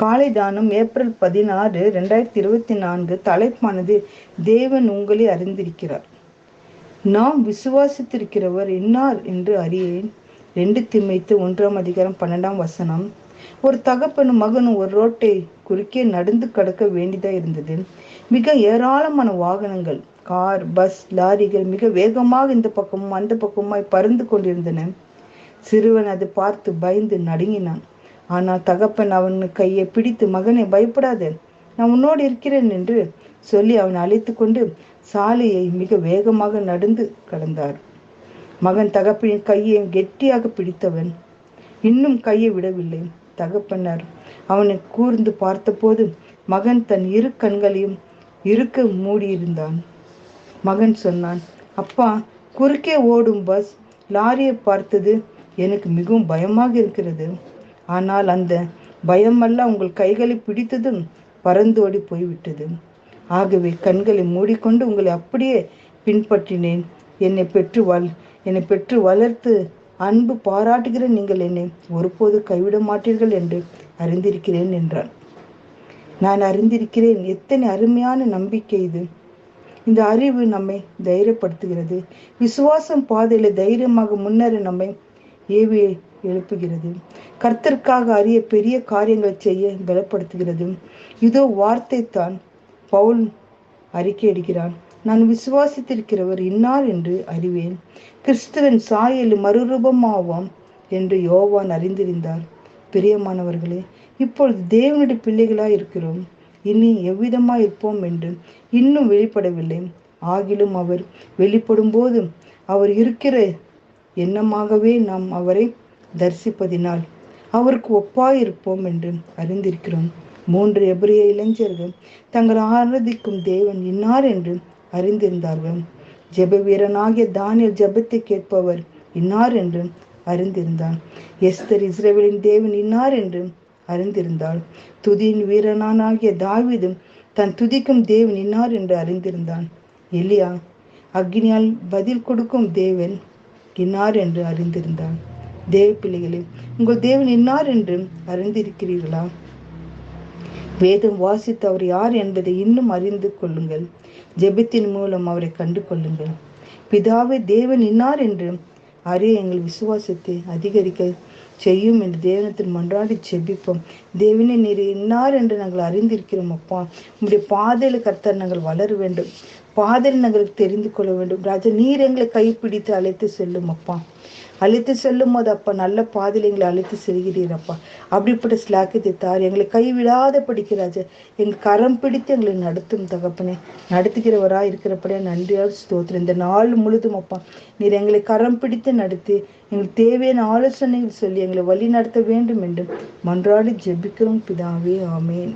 காலை தானம் ஏப்ரல் பதினாறு ரெண்டாயிரத்தி இருபத்தி நான்கு தலைப்பானது தேவன் உங்களை அறிந்திருக்கிறார். நாம் விசுவாசித்திருக்கிறவர் இன்னார் என்று அறியேன். ரெண்டு திமைத்து ஒன்றாம் அதிகாரம் பன்னெண்டாம் வசனம் ஒரு தகப்பனும் மகனும் ஒரு ரோட்டை குறுக்கே நடந்து கடக்க வேண்டியதா இருந்தது. மிக ஏராளமான வாகனங்கள் கார் பஸ் லாரிகள் மிக வேகமாக இந்த பக்கமும் அந்த பக்கமாய் பறந்து கொண்டிருந்தன. சிறுவன் அது பார்த்து பயந்து நடுங்கினான். ஆனால் தகப்பன் அவன் கையை பிடித்து மகனை பயப்படாத நான் உன்னோடு இருக்கிறேன் என்று சொல்லி அவன் அழைத்து கொண்டு சாலையை மிக வேகமாக நடந்து கடந்தார். மகன் தகப்பனின் கையை கெட்டியாக பிடித்தவன் இன்னும் கையை விடவில்லை. தகப்பனர் அவனை கூர்ந்து பார்த்தபோது மகன் தன் இரு கண்களையும் இருக்க மூடியிருந்தான். மகன் சொன்னான் அப்பா குறுக்கே ஓடும் பஸ் லாரியை பார்த்தது எனக்கு மிகவும் பயமாக இருக்கிறது. ஆனால் அந்த பயமெல்லாம் உங்கள் கைகளை பிடித்ததும் பறந்தோடி போய்விட்டது. ஆகவே கண்களை மூடிக்கொண்டு உங்களை அப்படியே பின்பற்றினேன். என்னை பெற்று வள் என்னை பெற்று வளர்த்து அன்பு பாராட்டுகிற நீங்கள் என்னை ஒருபோது கைவிட மாட்டீர்கள் என்று அறிந்திருக்கிறேன் என்றான் நான் அறிந்திருக்கிறேன். எத்தனை அருமையான நம்பிக்கை இது. இந்த அறிவு நம்மை தைரியப்படுத்துகிறது. விசுவாசம் பாதையில தைரியமாக முன்னேற நம்மை ஏவி எழுப்புகிறது. கர்த்தருக்காக அறிய பெரிய காரியங்களை செய்ய பலப்படுத்துகிறது. இதோ வார்த்தை தான் பவுல் அறிக்கையிடுகிறான் நான் விசுவாசித்திருக்கிறவர் இன்னார் என்று அறிவேன். கிறிஸ்துவன் சாயல் மறுரூபமாவாம் என்று யோவான் அறிந்திருந்தார். பிரியமானவர்களே இப்பொழுது தேவனுடைய பிள்ளைகளாய் இருக்கிறோம். இனி எவ்விதமாக இருப்போம் என்று இன்னும் வெளிப்படவில்லை. ஆகிலும் அவர் வெளிப்படும் போது அவர் இருக்கிற எண்ணமாகவே நாம் அவரை தரிசிப்பதினால் அவருக்கு ஒப்பாயிருப்போம் என்று அறிந்திருக்கிறோம். மூன்று எபிரிய இளைஞர்கள் தங்கள் ஆராதிக்கும் தேவன் இன்னார் என்று அறிந்திருந்தார்கள். ஜெப வீரனாகிய தானியல் ஜெபத்தை கேட்பவர் இன்னார் என்று அறிந்திருந்தான். எஸ்தர் இஸ்ரேவேலின் தேவன் இன்னார் என்று அறிந்திருந்தாள். துதியின் வீரனானாகிய தாவிதும் தன் துதிக்கும் தேவன் இன்னார் என்று அறிந்திருந்தான். எலியா அக்னியால் பதில் கொடுக்கும் தேவன் இன்னார் என்று அறிந்திருந்தான். தேவ பிள்ளைகளே உங்கள் தேவன் என்னார் என்று அறிந்திருக்கிறீர்களா? வேதம் வாசித்து அவர் யார் என்பதை இன்னும் அறிந்து கொள்ளுங்கள். ஜெபத்தின் மூலம் அவரை கண்டு கொள்ளுங்கள் பிதாவே தேவன் இன்னார் என்று அறிய எங்கள் விசுவாசத்தை அதிகரிக்க செய்யும் என்று தேவனத்தில் மன்றாடி செபிப்போம் தேவனை நீர் இன்னார் என்று நாங்கள் அறிந்திருக்கிறோம் அப்பா. உங்களுடைய பாதையில கர்த்தர் நாங்கள் வளர வேண்டும். பாதையில் நகருக்கு தெரிந்து கொள்ள வேண்டும். ராஜா நீர் எங்களை கைப்பிடித்து அழைத்து செல்லும் அப்பா. அழைத்து செல்லும் போது அப்பா நல்ல பாதையில் எங்களை அழைத்து செல்கிறீர் அப்பா. அப்படிப்பட்ட ஸ்லாக்கியத்தை தார் எங்களை கைவிடாத படிக்கிறாஜ எங்கள் கரம் பிடித்து எங்களை நடத்தும் தகப்பனே. நடத்துகிறவராக இருக்கிறப்படியா நன்றியாக ஸ்தோத்திரம். இந்த நாள் முழுதும் அப்பா நீர் எங்களை கரம் பிடித்து நடத்தி எங்களுக்கு தேவையான ஆலோசனைகள் சொல்லி எங்களை வழி நடத்த வேண்டும் என்று மன்றாடி ஜெபிக்கிறோம். பிதாவே ஆமேன்.